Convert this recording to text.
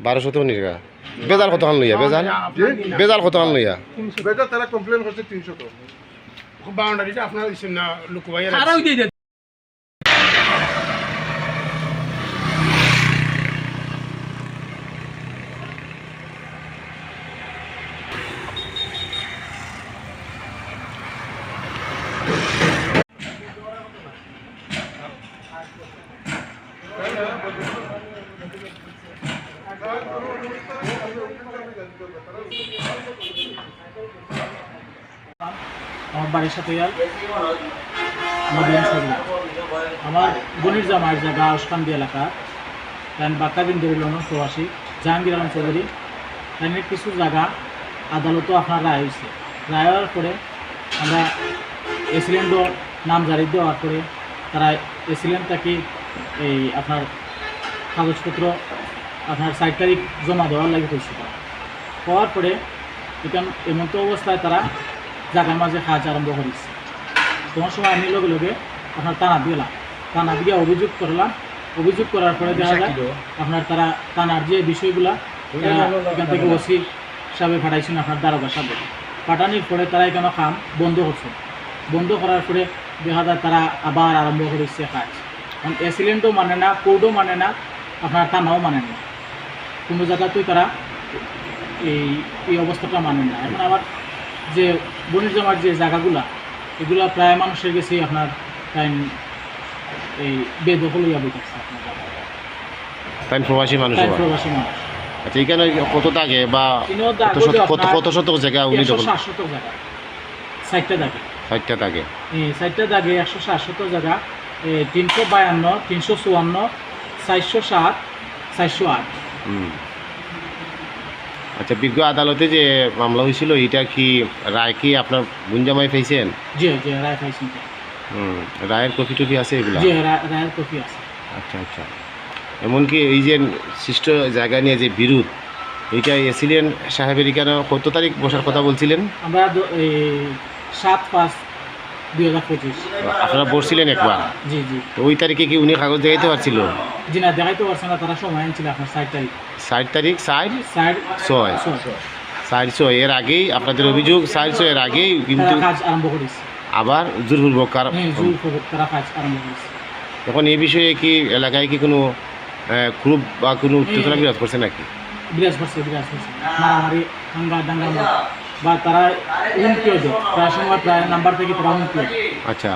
বারোশো তো টাকা বেজাল কত লইয়া বেজাল? বেজাল কত লইয়া বেজাল তারা কমপ্লেন করছে তিনশো তো বাউন্ডারিটা আপনারা আমার মদিয়ান সরলা আমার বনির জামাইয়ের জায়গা উস্কান্দি এলাকা। তাই বাক্কাবিন দরিলন প্রবাসী, জাহাঙ্গীর আলম চৌধুরী। তাইনের কিছু জায়গা আদালতও আপনার রায় হয়েছে। রায় হওয়ার পরে আমরা এসিলেন্টও নাম জারি দেওয়ার পরে তারা এসিলেন্ট তাকে এই আপনার কাগজপত্র আপনার ষাট তারিখ জমা দেওয়ার লাগে হয়েছিল হওয়ার পরে এখান এমন তো অবস্থায় তারা জাগার মাঝে কাজ আরম্ভ করেছে। তোমার সময় আমি লগে লগে আপনার টানা দিলাম টানা দিয়ে অভিযোগ করলাম। অভিযোগ করার পরে দেখা যায় আপনার তারা টানার যে বিষয়গুলা এখান থেকে ওসি সাহেবে পাঠাইছেন আপনার দারোগা সাহেবে। পাঠানোর পরে তারা এখানে কাম বন্ধ করছে। বন্ধ করার পরে দেখা যায় তারা আবার আরম্ভ করেছে কাজ। কারণ অ্যাসিলেন্টও মানে না কোর্টও মানে না আপনার টানাও মানে না। কোনো জায়গাতেই তারা এই এই অবস্থাটা মানে না এখন আবার যে বনির জমার যে জায়গাগুলা এগুলা প্রায় মানুষের গেছে আপনার টাইম এই বেদখল হইয়া বইতেছে আপনার। তাই প্রবাসী মানুষ টাইম। প্রবাসী মানুষ আচ্ছা এখানে কত দাগে বা কত দাগও যে শত- কত শতক জায়গা উনি দখল শতক জায়গা ষাটটা দাগে ষাটটা দাগে এই ষাটটা দাগে একশো ষাট শতক জায়গা তিনশো বায়ান্ন তিনশো চুয়ান্ন চারশো সাত চারশো আট। আচ্ছা বিজ্ঞ আদালতে যে মামলা হয়েছিল এটা কি রায় কি আপনার গুঞ্জামাই পাইছেন? জি জি রায় পাইছেন হুম রায়ের কপি টপি আছে এগুলা? জি রায়ের কপি আছে। আচ্ছা আচ্ছা। এমনকি এই যে সৃষ্ট জায়গা নিয়ে যে বিরোধ এইটা এসিলেন সাহেবের এখানে কত তারিখ বসার কথা বলছিলেন? আমরা সাত পাঁচ দুই হাজার পঁচিশ। আপনারা বসছিলেন একবার? জি জি। তো ওই তারিখে কি উনি কাগজ দেখাইতে পারছিল? জি না দেখাইতে পারছে না তারা সময় আনছিল আপনার ষাট তারিখ। ষাট তারিখ ষাট? ষাট ছয়। ষাট ছয়। এর আগেই আপনাদের অভিযোগ ষাট ছয় এর আগেই কিন্তু কাজ আরম্ভ করেছে। আবার তারা কাজ আরম্ভ করেছে। এখন এই বিষয়ে কি এলাকায় কি কোনো ক্ষোভ বা কোনো উত্তেজনা বিরাজ করছে নাকি? বিরাজ করছে বিরাজ করছে। মারামারি হাঙ্গা দাঙ্গা বা তারা হুমকিও দেয় প্রায় সময় প্রায় নাম্বার থেকে তারা হুমকিও দেয় আচ্ছা।